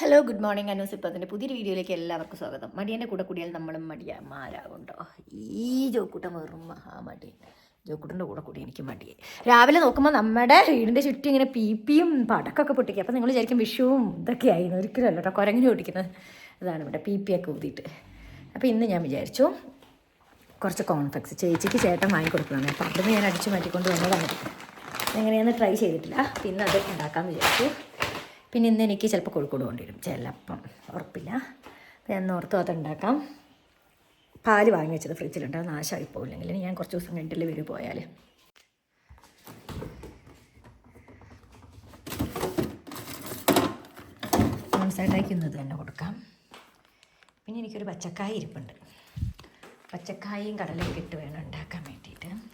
Hello good morning അനൂസ് ഇപ്പത്തിന്റെ പുതിയൊരു വീഡിയോയിലേക്ക് എല്ലാവർക്കും സ്വാഗതം. മടിയന്റെ കൂടെ കൂടിയാൽ നമ്മളും മടിയന്മാരാകുണ്ടോ ഈ ജോക്കൂട്ടം വെറും മഹാമടി ജോക്കൂട്ടന്റെ കൂടെ കൂടി എനിക്ക് മടിയെ രാവിലെ നോക്കുമ്പോൾ നമ്മുടെ വീടിന്റെ ചുറ്റും ഇങ്ങനെ പീപ്പിയും പടക്കമൊക്കെ പൊട്ടിക്കുക. അപ്പോൾ നിങ്ങൾ വിചാരിക്കും വിഷുവും ഇതൊക്കെ ആയിരുന്നു ഒരിക്കലും കേട്ടോ. കുരങ്ങിന് പൊട്ടിക്കുന്നത് അതാണ് ഇവിടെ പീപ്പിയൊക്കെ ഊതിയിട്ട്. അപ്പോൾ ഇന്ന് ഞാൻ വിചാരിച്ചു കുറച്ച് കോൺഫ്ലെക്സ് ചേച്ചിക്ക് ചേട്ടൻ വാങ്ങിക്കൊടുക്കുന്നതാണ് അപ്പോൾ അവിടുന്ന് ഞാൻ അടിച്ചു മാറ്റിക്കൊണ്ട് വന്നതാണ്. എങ്ങനെയാണെന്ന് ട്രൈ ചെയ്തിട്ടില്ല. പിന്നെ അത് ഉണ്ടാക്കാമെന്ന് വിചാരിച്ചു. പിന്നെ ഇന്ന് എനിക്ക് ചിലപ്പോൾ കോഴിക്കോട് കൊണ്ടുവരും. ചിലപ്പം ഉറപ്പില്ല. അപ്പം ഞാൻ ഓർത്തു അതുണ്ടാക്കാം. പാൽ വാങ്ങി വെച്ചത് ഫ്രിഡ്ജിലുണ്ട്. അത് നാശമായി പോകില്ലെങ്കിൽ ഞാൻ കുറച്ച് ദിവസം കഴിഞ്ഞിട്ടല്ലേ വരും പോയാൽ. സൈഡാക്കുന്നത് തന്നെ കൊടുക്കാം. പിന്നെ എനിക്കൊരു പച്ചക്കായ ഇരിപ്പുണ്ട്. പച്ചക്കായയും കടലയൊക്കെ ഇട്ട് വേണം ഉണ്ടാക്കാൻ വേണ്ടിയിട്ട്.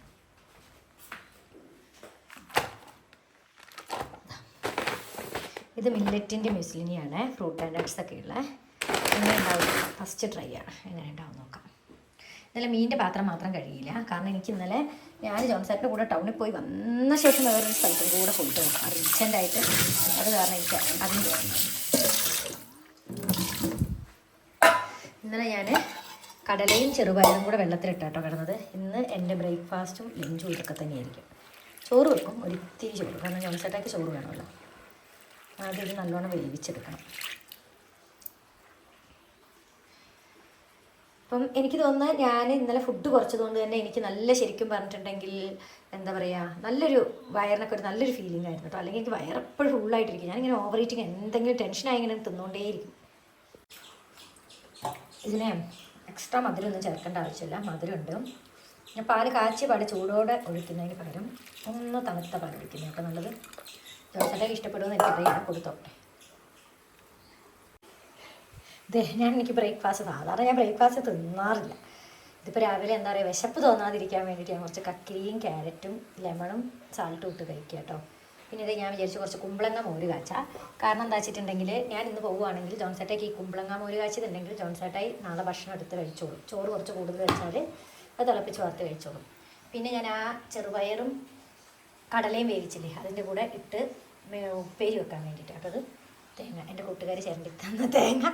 ഇത് മില്ലറ്റിന്റെ മ്യൂസ്ലിനിയാണ്. ഫ്രൂട്ട് ആൻഡ് നട്ട്സ് ഒക്കെ ഉള്ള. എങ്ങനെ ഉണ്ടാവും? ഫസ്റ്റ് ട്രൈ ആണ് എങ്ങനെ ഉണ്ടാവും നോക്കാം. ഇന്നലെ മീനിന്റെ പാത്രം മാത്രം കഴിയില്ല കാരണം എനിക്ക് ഇന്നലെ ഞാൻ ജോൺസാറ്റിന്റെ കൂടെ ടൗണിൽ പോയി വന്ന ശേഷം വേറൊരു സ്ഥലത്തും കൂടെ പോയിട്ട് റീസെന്റായിട്ട് അത് കാരണം എനിക്ക് അതിന് ഇന്നലെ ഞാൻ കടലയും ചെറുപയറും കൂടെ വെള്ളത്തിലിട്ടാട്ടോ കിടന്നത്. ഇന്ന് എന്റെ ബ്രേക്ക്ഫാസ്റ്റും ലഞ്ചും ഇതൊക്കെ തന്നെയായിരിക്കും. ചോറ് വെക്കും. ഒരിത്തിരി ചോറ്. കാരണം ജോൺസേട്ടാക്ക് ചോറ് വേണമല്ലോ. ആദ്യം ഇത് നല്ലോണം വേവിച്ചെടുക്കണം. അപ്പം എനിക്ക് തോന്നുന്നത് ഞാൻ ഇന്നലെ ഫുഡ് കുറച്ചതുകൊണ്ട് തന്നെ എനിക്ക് നല്ല ശരിക്കും പറഞ്ഞിട്ടുണ്ടെങ്കിൽ എന്താ പറയുക നല്ലൊരു വയറിനൊക്കെ ഒരു നല്ലൊരു ഫീലിംഗ് ആയിരുന്നു കേട്ടോ. അല്ലെങ്കിൽ എനിക്ക് വയറെപ്പോഴും ഫുള്ളായിട്ടിരിക്കും ഞാനിങ്ങനെ ഓവർ ഈറ്റിങ് എന്തെങ്കിലും ടെൻഷനായി ഇങ്ങനെ തിന്നുകൊണ്ടേയിരിക്കും ഇതിന് എക്സ്ട്രാ മധുരമൊന്നും ചേർക്കേണ്ട ആവശ്യമില്ല. മധുരമുണ്ട്. ഞാൻ പാൽ കാച്ചിയ പാൽ ചൂടോടെ ഒഴിക്കുന്നതിന് പകരം ഒന്ന് തണുത്ത പാൽ ഒഴിക്കുന്നത് കേട്ടോ നല്ലത്. ജോസഫൊക്കെ ഇഷ്ടപ്പെടുമെന്ന് എനിക്കറിയാം കൊടുത്തോട്ടെ. ഇതേ ഞാൻ എനിക്ക് ബ്രേക്ക്ഫാസ്റ്റ് സാധാരണ ഞാൻ ബ്രേക്ക്ഫാസ്റ്റ് തിന്നാറില്ല. ഇതിപ്പോൾ രാവിലെ എന്താ പറയുക വിശപ്പ് തോന്നാതിരിക്കാൻ വേണ്ടിയിട്ട് ഞാൻ കുറച്ച് കക്കിരിയും ക്യാരറ്റും ലെമണും സാൾട്ടും ഇട്ട് കഴിക്കുക കേട്ടോ. പിന്നെ ഇത് ഞാൻ വിചാരിച്ചു കുറച്ച് കുമ്പളങ്ങ മോര് കാച്ച. കാരണം എന്താ വെച്ചിട്ടുണ്ടെങ്കിൽ ഞാൻ ഇന്ന് പോവുകയാണെങ്കിൽ ജോൺസേട്ടയ്ക്ക് ഈ കുമ്പളങ്ങ മോര് കാച്ചിട്ടുണ്ടെങ്കിൽ ജോൺസേട്ടായി നാളെ ഭക്ഷണം എടുത്ത് കഴിച്ചോളും. ചോറ് കുറച്ച് കൂടുതൽ വെച്ചാൽ അത് തിളപ്പിച്ച് വാർത്ത് കഴിച്ചോളും. പിന്നെ ഞാൻ ആ ചെറുപയറും കടലയും വേവിച്ചില്ലേ അതിന്റെ കൂടെ ഇട്ട് ഉപ്പേരി വെക്കാൻ വേണ്ടിയിട്ട്. അപ്പോൾ അത് തേങ്ങ എന്റെ കൂട്ടുകാർ ചിരണ്ടി തന്ന തേങ്ങ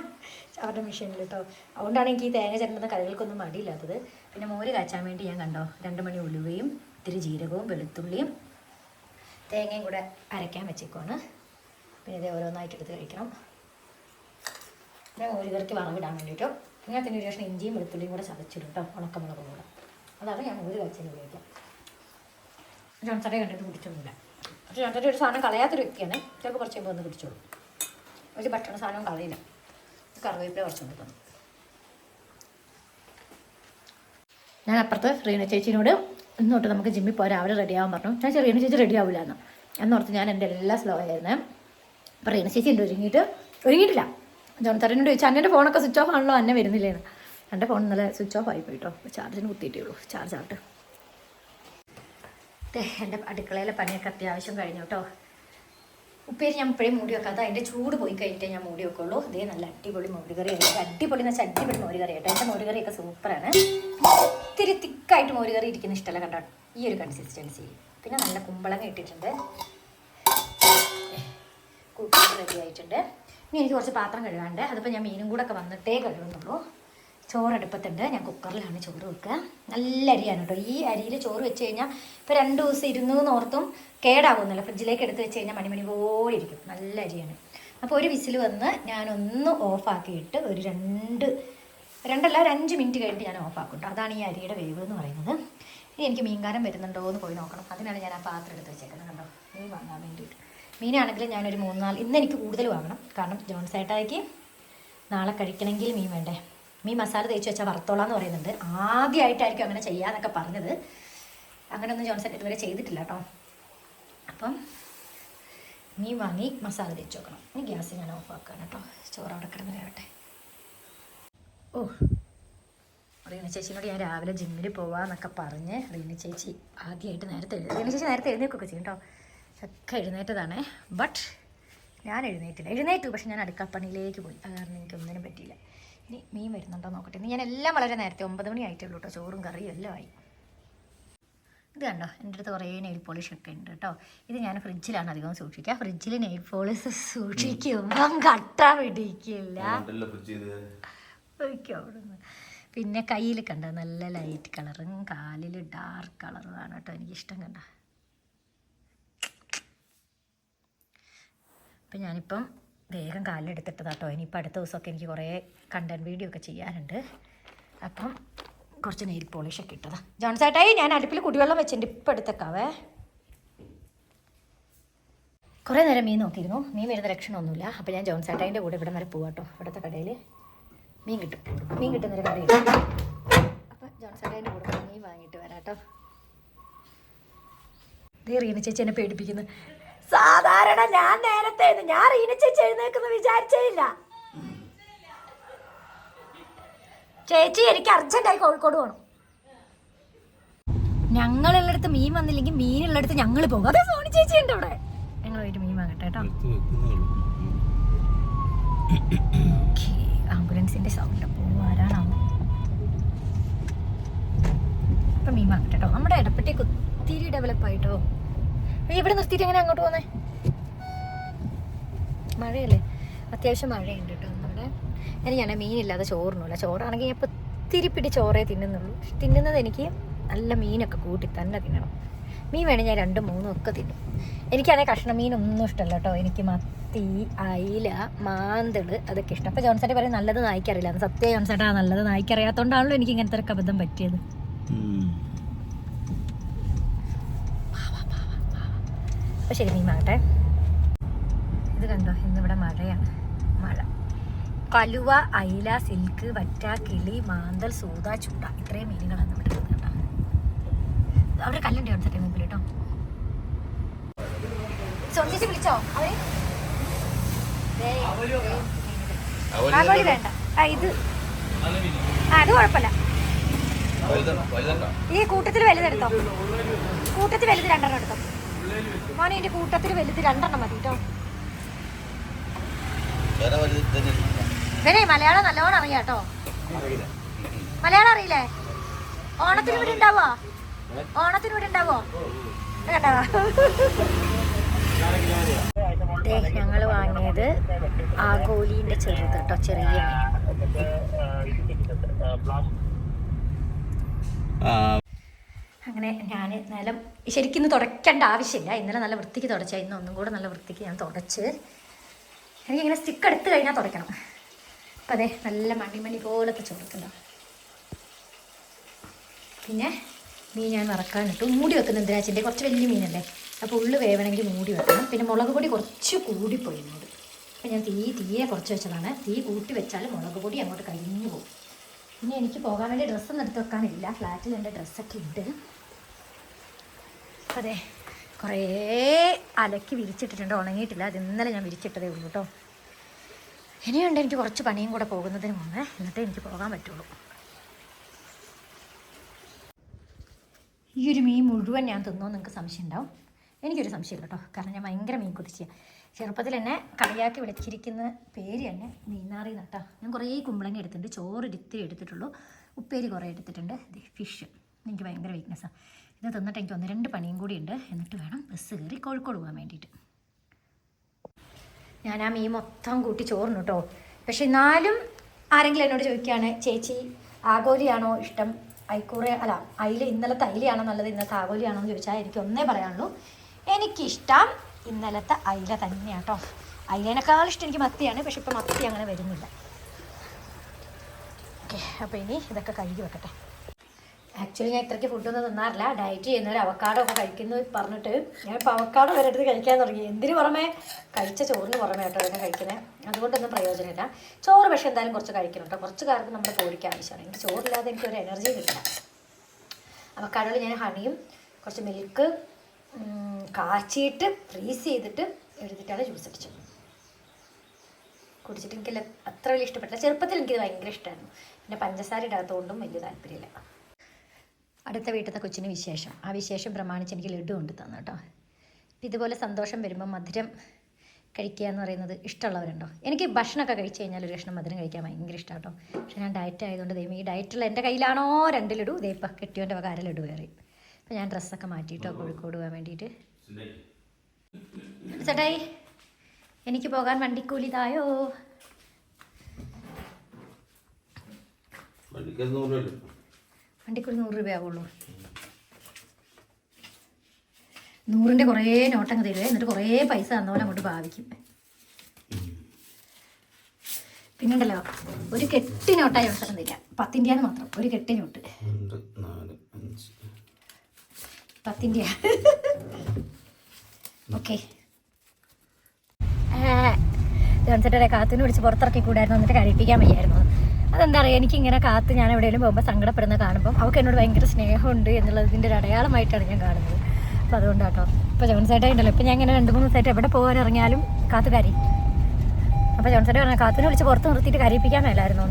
അവരുടെ മെഷീനിൽ കേട്ടോ അതുകൊണ്ടാണ് എനിക്ക് ഈ തേങ്ങ ചിരണ്ടുന്ന കറികൾക്കൊന്നും മടിയില്ലാത്തത്. പിന്നെ മോര് കാച്ചാൻ വേണ്ടി ഞാൻ കണ്ടോ രണ്ട് മണി ഉലുവയും ഇത്തിരി ജീരകവും വെളുത്തുള്ളിയും തേങ്ങയും കൂടെ അരയ്ക്കാൻ വെച്ചേക്കുവാണ്. പിന്നെ ഇത് ഓരോന്നായിട്ട് എടുത്ത് കഴിക്കണം. പിന്നെ മോര് കറിക്ക് വറവിടാൻ വേണ്ടിയിട്ടോ. പിന്നെ അതിന് ഒരു ഇഞ്ചിയും വെളുത്തുള്ളിയും കൂടെ ചതച്ചിടും കേട്ടോ ഉണക്കമുളകും കൂടെ. അതാണ് ഞാൻ മോര് കാച്ചിന് ഉപയോഗിക്കാം ജോൺസറെ കണ്ടിട്ട് കുടിച്ചൊന്നുമില്ല. പക്ഷെ ജോൺസറെ ഒരു സാധനം കളയാത്തൊരു വ്യക്തിയാണ്. ചിലപ്പോൾ കുറച്ച് കഴിയുമ്പോൾ ഒന്ന് പിടിച്ചോളൂ. ഒരു ഭക്ഷണ സാധനവും കളയില്ല. കറിവേപ്പില കുറച്ചുകൊണ്ട് തന്നു ഞാൻ അപ്പുറത്ത് റീന ചേച്ചിനോട് ഇന്നോട്ട് നമുക്ക് ജിമ്മിൽ പോരാ അവർ റെഡി ആവാൻ പറഞ്ഞു. ഞാൻ റീന ചേച്ചി റെഡി ആവില്ല എന്ന്. എന്നോർത്ത് ഞാൻ എന്റെ എല്ലാ സ്ലോ ആയിരുന്നു. അപ്പോൾ റീന ചേച്ചി എന്റെ ഒരുങ്ങിയിട്ട് ഒരുങ്ങിയിട്ടില്ല. ജോൺസറിനോട് ചോദിച്ചാൽ അന്നെ ഫോണൊക്കെ സ്വിച്ച് ഓഫ് ആണല്ലോ? അന്നെ വരുന്നില്ലേന്ന്. എന്റെ ഫോൺ ഇന്നലെ സ്വിച്ച് ഓഫ് ആയി പോയിട്ടോ ചാർജിന് കുത്തിയിട്ടേ ഉള്ളൂ. ചാർജ് ആവട്ടെ. എന്റെ അടുക്കളയിലെ പണിയൊക്കെ അത്യാവശ്യം കഴിഞ്ഞു കേട്ടോ. ഉപ്പേരി ഞാൻ ഇപ്പോഴേ മൂടി വെക്കാത്ത അതിന്റെ ചൂട് പോയി കഴിഞ്ഞിട്ടേ ഞാൻ മൂടി വെക്കുള്ളൂ. ഇതേ നല്ല അടിപൊളി മോരുകറി ആയിട്ട് അടിപൊളി എന്ന് വെച്ചാൽ അടിപൊളി മോരുകറി ആയിട്ട് എന്റെ മോരുകറിയൊക്കെ സൂപ്പറാണ്. ഒത്തിരി തിക്കായിട്ട് മോരുകറി ഇരിക്കുന്ന ഇഷ്ടമല്ല കണ്ടോ? ഈ ഒരു കൺസിസ്റ്റൻസി പിന്നെ നല്ല കുമ്പളങ്ങ ഇട്ടിട്ടുണ്ട്. കൂട്ടി റെഡി ആയിട്ടുണ്ട്. ഇനി എനിക്ക് കുറച്ച് പാത്രം കഴുകാണ്ട് അതിപ്പോൾ ഞാൻ മീനും കൂടെ ഒക്കെ വന്നിട്ടേ കഴുകുന്നുള്ളൂ. ചോറ് അടുപ്പത്തുണ്ട് ഞാൻ കുക്കറിലാണ് ചോറ് വെക്കുക. നല്ല അരിയാണ് കേട്ടോ. ഈ അരിയിൽ ചോറ് വെച്ച് കഴിഞ്ഞാൽ ഇപ്പോൾ രണ്ട് ദിവസം ഇരുന്നു എന്നോർത്തും കേടാകുന്നില്ല ഫ്രിഡ്ജിലേക്ക് എടുത്ത് വെച്ച് കഴിഞ്ഞാൽ മണിമണി പോലെ ഇരിക്കും. നല്ല അരിയാണ്. അപ്പോൾ ഒരു വിസിൽ വന്ന് ഞാനൊന്ന് ഓഫാക്കിയിട്ട് ഒരു രണ്ട് രണ്ടല്ല ഒരു അഞ്ച് മിനിറ്റ് കഴിഞ്ഞിട്ട് ഞാൻ ഓഫാക്കും കേട്ടോ. അതാണ് ഈ അരിയുടെ വേവ് എന്ന് പറയുന്നത്. ഇനി എനിക്ക് മീൻകാരം വരുന്നുണ്ടോ എന്ന് പോയി നോക്കണം. അതിനാണ് ഞാൻ ആ പാത്രം എടുത്ത് വെച്ചേക്കുന്നത് കണ്ടോ? മീൻ വാങ്ങാൻ വേണ്ടിയിട്ട്. മീനാണെങ്കിൽ ഞാനൊരു മൂന്നാൽ ഇന്ന് എനിക്ക് കൂടുതൽ വാങ്ങണം. കാരണം ജോൺസേട്ടായിക്ക് നാളെ കഴിക്കണമെങ്കിൽ മീൻ വേണ്ടേ? മീൻ മസാല തേച്ച് വെച്ചാൽ വറുത്തോളാന്ന് പറയുന്നുണ്ട്. ആദ്യമായിട്ടായിരിക്കും അങ്ങനെ ചെയ്യാന്നൊക്കെ പറഞ്ഞത്. അങ്ങനെയൊന്നും ജോൺസൺ ഇതുവരെ ചെയ്തിട്ടില്ല കേട്ടോ അപ്പം മീൻ വാങ്ങി മസാല തേച്ച് വെക്കണം. ഇനി ഗ്യാസ് ഞാൻ ഓഫ് ആക്കുകയാണ് കേട്ടോ ചോറ് അവിടെ കിടന്ന് വേവട്ടെ. ഓ റീന ചേച്ചിനോട് ഞാൻ രാവിലെ ജിമ്മിൽ പോവാന്നൊക്കെ പറഞ്ഞ് റീന ചേച്ചി ആദ്യമായിട്ട് നേരത്തെ എഴുതി റീന ചേച്ചി നേരത്തെ എഴുന്നേക്കൊക്കെ ചെയ്യും കേട്ടോ ഒക്കെ എഴുന്നേറ്റതാണ്. ബട്ട് ഞാൻ എഴുന്നേറ്റില്ല. എഴുന്നേറ്റു പക്ഷെ ഞാൻ അടുക്കളപ്പണിയിലേക്ക് പോയി. അത് കാരണം എനിക്ക് ഒന്നിനും പറ്റിയില്ല. ഇനി മീൻ വരുന്നുണ്ടോ നോക്കട്ടെ. ഇനി ഞാൻ എല്ലാം വളരെ നേരത്തെ ഒമ്പത് മണി ആയിട്ടുള്ളൂ കേട്ടോ ചോറും കറിയും എല്ലാം ആയി. ഇത് കണ്ടോ? എന്റെ അടുത്ത് കുറേ നെയിൽ പോളിഷ് ഒക്കെ ഉണ്ട് കേട്ടോ ഇത് ഞാൻ ഫ്രിഡ്ജിലാണ് അധികം സൂക്ഷിക്കുക. ഫ്രിഡ്ജിൽ നെയിൽ പോളിഷ് സൂക്ഷിക്കുമ്പം കട്ട പിടിക്കില്ല പിന്നെ കയ്യിൽ കണ്ട? നല്ല ലൈറ്റ് കളറും കാലിൽ ഡാർക്ക് കളറും കളറുമാണ് കേട്ടോ എനിക്കിഷ്ടം കണ്ട? അപ്പം ഞാനിപ്പം വേഗം കാലിലെടുത്തിട്ട് കേട്ടോ ഇനിയിപ്പോൾ അടുത്ത ദിവസമൊക്കെ എനിക്ക് കുറേ കണ്ടന്റ് വീഡിയോ ഒക്കെ ചെയ്യാനുണ്ട്. അപ്പം കുറച്ച് നെയിൽ പോളിഷൊക്കെ ഇട്ടതാ. ജോൺസേട്ടായി ഞാൻ അടുപ്പിൽ കുടിവെള്ളം വെച്ചിട്ടുണ്ട്. ഇപ്പം എടുത്തേക്കാവേ. കുറേ നേരം മീൻ നോക്കിയിരുന്നു. മീൻ വരുന്ന ലക്ഷണമൊന്നുമില്ല. അപ്പോൾ ഞാൻ ജോൺസേട്ടായിന്റെ കൂടെ ഇവിടെ വരെ പോവാട്ടോ. ഇവിടുത്തെ കടയിൽ മീൻ കിട്ടും. മീൻ കിട്ടുന്നൊരു കടയിൽ അപ്പം ജോൺസേട്ടായിന്റെ കൂടെ മീൻ വാങ്ങിയിട്ട് വരാട്ടോ. ദേ റീന ചേച്ചി എന്നെ പേടിപ്പിക്കുന്നു. സാധാരണ ഞാൻ നേരത്തെ. ഞാൻ റീനച്ചേച്ചി ചേച്ചി എഴുന്നേക്കുന്ന വിചാരിച്ചേ ഇല്ല ചേച്ചി എനിക്ക് അർജന്റായി കോഴിക്കോട് പോകണം ഞങ്ങളുള്ളടത്ത് മീൻ വന്നില്ലെങ്കിൽ മീനുള്ളടത്ത് ഞങ്ങൾ പോകും. അതെ സോണി ചേച്ചി ഉണ്ട് ഇവിടെ. ഞങ്ങൾ പോയിട്ട് മീൻ വാങ്ങട്ടെ കേട്ടോ. ആംബുലൻസിന്റെ സൗണ്ട് അപ്പോൾ ആരാണാവോ ഇപ്പൊ മീൻ വാങ്ങട്ടെ കേട്ടോ. നമ്മുടെ ഇടപ്പെട്ടി ഒത്തിരി ഡെവലപ്പ് ആയിട്ടോ? ഇവിടെ നിർത്തിയിട്ട് എങ്ങനെ അങ്ങോട്ട് പോന്നേ? മഴയല്ലേ? അത്യാവശ്യം മഴയുണ്ട് കേട്ടോ. നമ്മുടെ എനിക്കാണെങ്കിൽ മീനില്ലാതെ ചോറിനുമില്ല ചോറാണെങ്കിൽ ഞാൻ ഇപ്പം ഒത്തിരി പിടി ചോറേ തിന്നുന്നുള്ളൂ. തിന്നുന്നത് എനിക്ക് നല്ല മീനൊക്കെ കൂട്ടി തന്നെ തിന്നണം. മീൻ വേണേൽ ഞാൻ രണ്ടും മൂന്നും ഒക്കെ തിന്നും. എനിക്കാണെങ്കിൽ കഷ്ണം മീനൊന്നും ഇഷ്ടമല്ല കേട്ടോ. എനിക്ക് മത്തി അയില മാന്തൾ അതൊക്കെ ഇഷ്ടം. അപ്പോൾ ജോൺസേട്ടൻ പറയും നല്ലത് നായിക്കറിയില്ല. സത്യ ജോൺസേട്ടാ നല്ലത് നായിക്കറിയാത്തതുകൊണ്ടാണല്ലോ എനിക്ക് ഇങ്ങനത്തെ ഒരു അബദ്ധം പറ്റിയത്. അപ്പോൾ ശരി മീൻ വാങ്ങട്ടെ ഇത് കണ്ടോ ഇന്നിവിടെ മഴയാണ്. മഴ. കലുവ അയില സിൽക്ക് വറ്റ കിളി മാന്തൽ സൂത ചൂട. ഇത്രയും മീനുകളാണ് ഇവിടെ ഉള്ളത് കേട്ടോ. അവിടെ കല്ലുണ്ട് കാണിച്ചിട്ടേ മുമ്പിൽ കേട്ടോ. സോണിച്ചേച്ചി വിളിച്ചോ? അവർ? ദേ, ദേ, ആഗോളി വേണ്ട. ആ ഇത്. ആ അത് കുഴപ്പമില്ല. ഈ കൂട്ടത്തിൽ വലുതെടുത്തോ. കൂട്ടത്തിൽ വലുത് രണ്ടെണ്ണം എടുത്തോ. മോനെ ഇതിന്റെ കൂട്ടത്തിൽ വലുത് രണ്ടെണ്ണം മതി കേട്ടോ ഇവനെ മലയാളം നല്ലോണം അറിയാം കേട്ടോ മലയാളം അറിയില്ലേ? ഓണത്തിന് ഇവിടെ ഉണ്ടാവോ? ഓണത്തിന് ഇവിടെ ഉണ്ടാവോ? ഞങ്ങൾ വാങ്ങിയത് ആഗോലിന്റെ ചെറുത് കേട്ടോ ചെറിയ അങ്ങനെ ഞാൻ നിലം ശരിക്കും ഇന്ന് തുടയ്ക്കേണ്ട ആവശ്യമില്ല. ഇന്നലെ നല്ല വൃത്തിക്ക് തുടച്ച. ഇന്ന് ഒന്നും കൂടെ നല്ല വൃത്തിക്ക് ഞാൻ തുടച്ച് എനിക്കിങ്ങനെ സ്റ്റിക്ക് എടുത്ത് കഴിഞ്ഞാൽ തുടയ്ക്കണം. അപ്പം അതെ നല്ല മണിമണി പോലത്തെ ചോറുണ്ടാവും പിന്നെ മീൻ ഞാൻ വറക്കാനിട്ടു മൂടി വെക്കുന്ന എന്തിനാച്ചിന്റെ കുറച്ച് വലിയ മീനല്ലേ. അപ്പോൾ ഉള്ളു വേവണമെങ്കിൽ മൂടി വെക്കണം. പിന്നെ മുളക് പൊടി കുറച്ച് കൂടിപ്പോയി എന്നോട് അപ്പം ഞാൻ തീ തീയെ കുറച്ച് വെച്ചതാണ്. തീ കൂട്ടി വെച്ചാൽ മുളക് പൊടി അങ്ങോട്ട് കരിഞ്ഞു പോകും. പിന്നെ എനിക്ക് പോകാൻ വേണ്ടി ഡ്രസ്സൊന്നും എടുത്ത് വെക്കാനില്ല. ഫ്ലാറ്റിൽ എന്റെ ഡ്രസ്സൊക്കെ ഉണ്ട്. അതെ. കുറേ അലക്കി വിരിച്ചിട്ടിട്ടുണ്ട്. ഉണങ്ങിയിട്ടില്ല. അത് ഇന്നലെ ഞാൻ വിരിച്ചിട്ടതേ ഉള്ളൂ കേട്ടോ ഇനിയുണ്ട് എനിക്ക് കുറച്ച് പണിയും കൂടെ പോകുന്നതിന് മുമ്പേ എന്നിട്ടേ എനിക്ക് പോകാൻ പറ്റുള്ളൂ. ഈ ഒരു മീൻ മുഴുവൻ ഞാൻ തിന്നോ നിങ്ങൾക്ക് സംശയം ഉണ്ടാവും എനിക്കൊരു സംശയമില്ല കേട്ടോ കാരണം ഞാൻ ഭയങ്കര മീൻ കുതിച്ചു ചെറുപ്പത്തിൽ എന്നെ കളിയാക്കി വിളിച്ചിരിക്കുന്ന പേര് തന്നെ മീനാറി നട്ടാ ഞാൻ കുറേ കുമ്പളങ്ങ എടുത്തിട്ടുണ്ട്. ചോറ് ഇത്തിരി എടുത്തിട്ടുള്ളൂ. ഉപ്പേരി കുറേ എടുത്തിട്ടുണ്ട്. ഫിഷ് എനിക്ക് ഭയങ്കര വീക്ക്നെസ്സാണ് ഇത് തിന്നിട്ട് എനിക്ക് ഒന്ന് രണ്ട് പണിയും കൂടി ഉണ്ട്. എന്നിട്ട് വേണം ബസ് കയറി കോഴിക്കോട് പോകാൻ വേണ്ടിയിട്ട്. ഞാൻ ആ മീൻ മൊത്തം കൂട്ടി ചോറിന് കേട്ടോ പക്ഷെ എന്നാലും ആരെങ്കിലും എന്നോട് ചോദിക്കുകയാണ് ചേച്ചി ആഗോലിയാണോ ഇഷ്ടം? ഐക്കൂറ അല്ല അയില ഇന്നലത്തെ അയിലയാണോ നല്ലത്? ഇന്നത്തെ ആഗോലിയാണോ എന്ന് ചോദിച്ചാൽ എനിക്ക് ഒന്നേ പറയാനുള്ളൂ. എനിക്കിഷ്ടം ഇന്നലത്തെ അയില തന്നെയാണ് കേട്ടോ അയിലേനേക്കാൾ ഇഷ്ടം എനിക്ക് മത്തിയാണ് പക്ഷെ ഇപ്പം മത്തി അങ്ങനെ വരുന്നില്ല. ഓക്കെ അപ്പോൾ ഇനി ഇതൊക്കെ കഴുകി വെക്കട്ടെ. ആക്ച്വലി ഞാൻ ഇത്രയ്ക്ക് ഫുഡൊന്നും തിന്നാറില്ല. ഡയറ്റ് ചെയ്യുന്നവർ അവക്കാടോ ഒക്കെ കഴിക്കുന്നു പറഞ്ഞിട്ട്. ഞാൻ ഇപ്പോൾ അവക്കാടോ വരെ എടുത്ത് കഴിക്കാൻ തുടങ്ങി. എന്തിന് പുറമെ? കഴിച്ച ചോറിന് പുറമേ കേട്ടോ അതിനെ കഴിക്കുന്നത് അതുകൊണ്ടൊന്നും പ്രയോജനമില്ല. ചോറ് പക്ഷേ എന്തായാലും കുറച്ച് കഴിക്കണം കേട്ടോ കുറച്ച് കാലത്ത് നമ്മുടെ കോഴിക്ക് ആവശ്യമാണ്. എനിക്ക് ചോറില്ലാതെ എനിക്ക് ഒരു എനർജി കിട്ടില്ല അവക്കാടോയിൽ ഞാൻ ഹണിയും കുറച്ച് മിൽക്ക് കാച്ചിയിട്ട് ഫ്രീസ് ചെയ്തിട്ട് എടുത്തിട്ടാണ് ജ്യൂസ് അടിച്ചത്. കുടിച്ചിട്ട് എനിക്ക് അത്ര വലിയ ഇഷ്ടപ്പെട്ടില്ല. ചെറുപ്പത്തിൽ എനിക്കിത് ഭയങ്കര ഇഷ്ടമായിരുന്നു പിന്നെ പഞ്ചസാര ഇടാത്തതുകൊണ്ടും വലിയ താല്പര്യമില്ല. അടുത്ത വീട്ടിലത്തെ കൊച്ചിന് വിശേഷം. ആ വിശേഷം പ്രമാണിച്ച് എനിക്ക് ലഡു കൊണ്ട് തന്നു കേട്ടോ. ഇതുപോലെ സന്തോഷം വരുമ്പോൾ മധുരം കഴിക്കുക എന്ന് പറയുന്നത് ഇഷ്ടമുള്ളവരുണ്ടോ? എനിക്ക് ഭക്ഷണമൊക്കെ കഴിച്ചു കഴിഞ്ഞാൽ ഒരു കഷ്ണം മധുരം കഴിക്കാൻ ഭയങ്കര ഇഷ്ടമാണ് കേട്ടോ. പക്ഷേ ഞാൻ ഡയറ്റ് ആയതുകൊണ്ട് ദൈവം ഈ ഡയറ്റിൽ എന്റെ കയ്യിലാണോ രണ്ട് ലഡു ദൈപ്പം കെട്ടിയോന്റെ വക അര ലഡു കയറി. അപ്പോൾ ഞാൻ ഡ്രസ്സൊക്കെ മാറ്റിയിട്ടോ കോഴിക്കോട് പോകാൻ വേണ്ടിയിട്ട്. ചേട്ടായി എനിക്ക് പോകാൻ വണ്ടിക്കൂലി തായോ? വണ്ടിക്ക് ഒരു നൂറ് രൂപയാവുള്ളൂ നൂറിന്റെ കുറേ നോട്ടങ്ങ് തരുവേ. എന്നിട്ട് കുറേ പൈസ തന്നപോലെ അങ്ങോട്ട് ഭാവിക്കും. പിന്നുണ്ടല്ലോ ഒരു കെട്ടി നോട്ടായി അവസരം തരിക. പത്തിന്റെയാണ് മാത്രം. ഒരു കെട്ടി നോട്ട്. രണ്ട് നാല് അഞ്ച്. പത്തിന്റെ ഓക്കെ. ജോൺസേട്ടനെ കാത്തുനിന്ന് വിളിച്ച് പുറത്തിറക്കി കൂടായിരുന്നു എന്നിട്ട് കഴിപ്പിക്കാൻ വയ്യായിരുന്നു. അതെന്താ പറയുക എനിക്കിങ്ങനെ കാത്ത് ഞാൻ എവിടെയെങ്കിലും പോകുമ്പോൾ സങ്കടപ്പെടുന്ന കാണുമ്പോൾ അവൾക്ക് എന്നോട് ഭയങ്കര സ്നേഹമുണ്ട് എന്നുള്ളതിന്റെ ഒരു അടയാളമായിട്ടാണ് ഞാൻ കാണുന്നത്. അപ്പോൾ അതുകൊണ്ടാട്ടോ. ഇപ്പോൾ ജോൺസേട്ടൻ ഉണ്ടല്ലോ. ഇപ്പോൾ ഞാൻ ഇങ്ങനെ രണ്ട് മൂന്ന് ദിവസമായിട്ട് എവിടെ പോകാൻ ഇറങ്ങിയാലും കാത്ത് കരയും. അപ്പോൾ ജോൺസേട്ടൻ പറഞ്ഞാൽ കാത്തിനെ വിളിച്ച് പുറത്ത് നിർത്തിയിട്ട് കരയിപ്പിക്കാൻ മേലായിരുന്നു.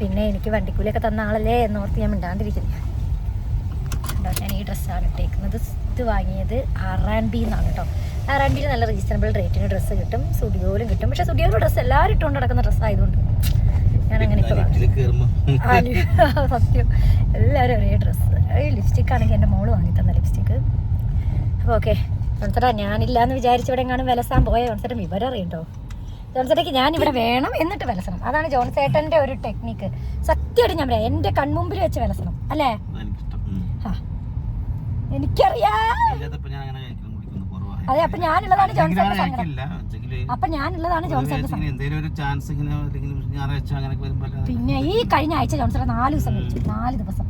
പിന്നെ എനിക്ക് വണ്ടിക്കൂലിയൊക്കെ തന്ന ആളല്ലേ എന്നോർത്ത് ഞാൻ മിണ്ടാണ്ടിരിക്കുന്നു. കേട്ടോ ഞാൻ ഈ ഡ്രസ്സാണ് ഇട്ടേക്കുന്നത്. ഇത് വാങ്ങിയത് ആർ ആൻഡ് ബി എന്നാണ് കേട്ടോ. ആർ ആൻഡ് ബിയിൽ നല്ല റീസണബിൾ റേറ്റിന് ഡ്രസ്സ് കിട്ടും. സ്റ്റുഡിയോയിലും കിട്ടും. പക്ഷേ സ്റ്റുഡിയോയിലെ ഡ്രസ്സ് എല്ലാവരും ഇട്ടുകൊണ്ട് നടക്കുന്ന ഡ്രസ്സ് ആയതുകൊണ്ട് ഞാൻ അങ്ങനെ സത്യം. എല്ലാവരും ഒരേ ഡ്രസ്സ് ഈ ലിപ്സ്റ്റിക് ആണെങ്കിൽ എന്റെ മോൾ വാങ്ങി തന്ന ലിപ്സ്റ്റിക്. അപ്പോൾ ഓക്കെ. ജോൺസേട്ടാ ഞാനില്ല എന്ന് വിചാരിച്ച് ഇവിടെ എങ്ങാനും വിലസാൻ പോയ ജോൺസേട്ടൻ വിവരം അറിയണ്ടോ ജോൺസേട്ടയ്ക്ക് ഞാൻ ഇവിടെ വേണം എന്നിട്ട് വിലസണം. അതാണ് ജോൺസേട്ടന്റെ ഒരു ടെക്നിക്ക്. സത്യമായിട്ട് ഞാൻ പറയാം എന്റെ കൺമുമ്പിൽ വെച്ച് വിലസണം. അല്ലേ. ആ. എനിക്കറിയാം. അതെ അപ്പൊ ഞാനുള്ളതാണ് ജോൺസന്റെ അപ്പൊ ഞാനുള്ളതാണ് എന്തെങ്കിലും ഒരു ചാൻസ് ഇങ്ങനെ അല്ലെങ്കിൽ ഞായറാഴ്ച അങ്ങനെ പിന്നെ ഈ കഴിഞ്ഞ ആഴ്ച ജോൺസന്റെ നാല് ദിവസം കഴിച്ചു നാല് ദിവസം.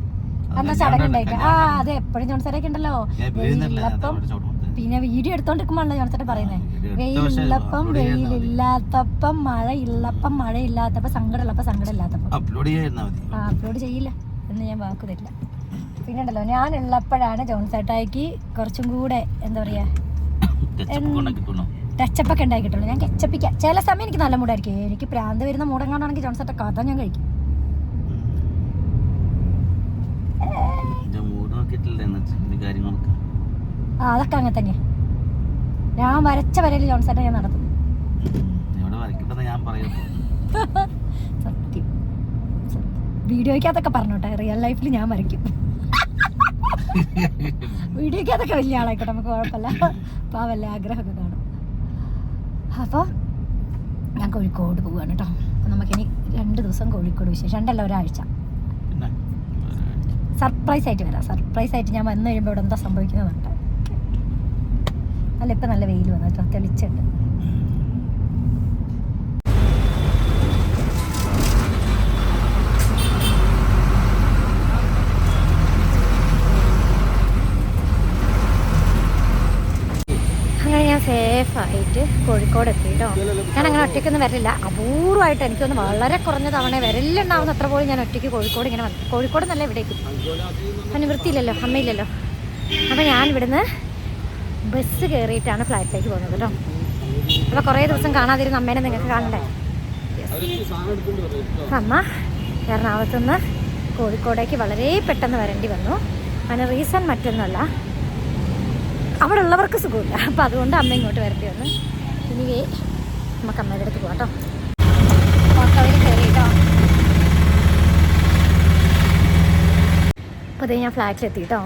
എന്നാ ചടങ്ങുണ്ടായിട്ട് ചടങ്ങ് ആ. അതെ. എപ്പോഴും ജോൺസനൊക്കെ ഉണ്ടല്ലോ. വെയിലപ്പം പിന്നെ വീഡിയോ എടുത്തോണ്ടിരിക്കുമ്പോ ജോൺ സാറേ പറയുന്നത് വെയിലുള്ളപ്പം. വെയിലില്ലാത്തപ്പം മഴ ഇല്ലപ്പം മഴ ഇല്ലാത്തപ്പം സങ്കടമുള്ളപ്പം സങ്കടം ഇല്ലാത്തപ്പം അപ്ലോഡ് ആ അപ്ലോഡ് ചെയ്യില്ല. എന്ന് ഞാൻ വാക്ക് തരില്ല. പിന്നെ ഉണ്ടല്ലോ ഞാനുള്ളപ്പോഴാണ് ജോൺസേട്ടായിക്ക് കുറച്ചും കൂടെ എന്താ പറയാ ടച്ചപ്പൊക്കെ ഉണ്ടായിട്ടുള്ളൂ ഞാൻ കെച്ചപ്പിക്കാം ചില സമയം എനിക്ക് നല്ല മൂടായിരിക്കും എനിക്ക് പ്രാന്ത് വരുന്ന മൂടങ്ങാണ്ടാണെങ്കിൽ ജോൺസേട്ട കഥ ഞാൻ കഴിക്കും. ആ അതൊക്കെ അങ്ങനെ തന്നെ. ഞാൻ വരച്ച വരയിൽ ജോൺസേട്ട ഞാൻ നടത്തും. സത്യം. വീഡിയോയ്ക്കകത്തൊക്കെ പറഞ്ഞോട്ടെ. റിയൽ ലൈഫിൽ ഞാൻ വരയ്ക്കും. വീഡിയോയ്ക്കകത്തൊക്കെ വലിയ ആളായിക്കോട്ടെ നമുക്ക് കുഴപ്പമില്ല. പാവല്ലേ ആഗ്രഹമൊക്കെ അപ്പോൾ ഞാൻ കോഴിക്കോട് പോവുകയാണ് കേട്ടോ അപ്പോൾ നമുക്കിനി രണ്ട് ദിവസം കോഴിക്കോട് വിശേഷം. രണ്ടല്ല ഒരാഴ്ച. സർപ്രൈസ് ആയിട്ട് വരാം. സർപ്രൈസ് ആയിട്ട് ഞാൻ വന്നു കഴിയുമ്പോൾ ഇവിടെ എന്താ സംഭവിക്കുന്നതുണ്ട് അല്ല ഇപ്പം നല്ല വെയിൽ വന്നു കേട്ടോ തെളിച്ചുണ്ട് അങ്ങനെ ഞാൻ സേഫായിട്ട് കോഴിക്കോട് എത്തി കേട്ടോ ഞാൻ അങ്ങനെ ഒറ്റയ്ക്കൊന്നും വരില്ല. അപൂർവമായിട്ട് എനിക്കൊന്ന് വളരെ കുറഞ്ഞ തവണ വരലുണ്ടാവുന്ന അത്ര പോലും ഞാൻ ഒറ്റയ്ക്ക് കോഴിക്കോട് ഇങ്ങനെ വന്നു. കോഴിക്കോട് നല്ല ഇവിടേക്ക്. അനുവൃത്തിയില്ലല്ലോ അമ്മയില്ലല്ലോ. അപ്പം ഞാൻ ഇവിടുന്ന് ബസ് കയറിയിട്ടാണ് ഫ്ലാറ്റിലേക്ക് പോകുന്നത് കേട്ടോ. അപ്പോൾ കുറേ ദിവസം കാണാതിരുന്ന അമ്മേനെ നിങ്ങൾക്ക് കാണണ്ടേ? അമ്മ എറണാകുളത്തുനിന്ന് കോഴിക്കോടേക്ക് വളരെ പെട്ടെന്ന് വരേണ്ടി വന്നു. അതിന് റീസൺ മറ്റൊന്നുമല്ല. അവിടെ ഉള്ളവർക്ക് സുഖമില്ല. അപ്പം അതുകൊണ്ട് അമ്മ ഇങ്ങോട്ട് വരട്ടെ വന്ന് ഇനി വേ നമുക്ക് അമ്മയുടെ അടുത്ത് പോകാം കേട്ടോ ഓട്ടോയിൽ അപ്പോൾ അതേ ഞാൻ ഫ്ലാറ്റിലെത്തി കേട്ടോ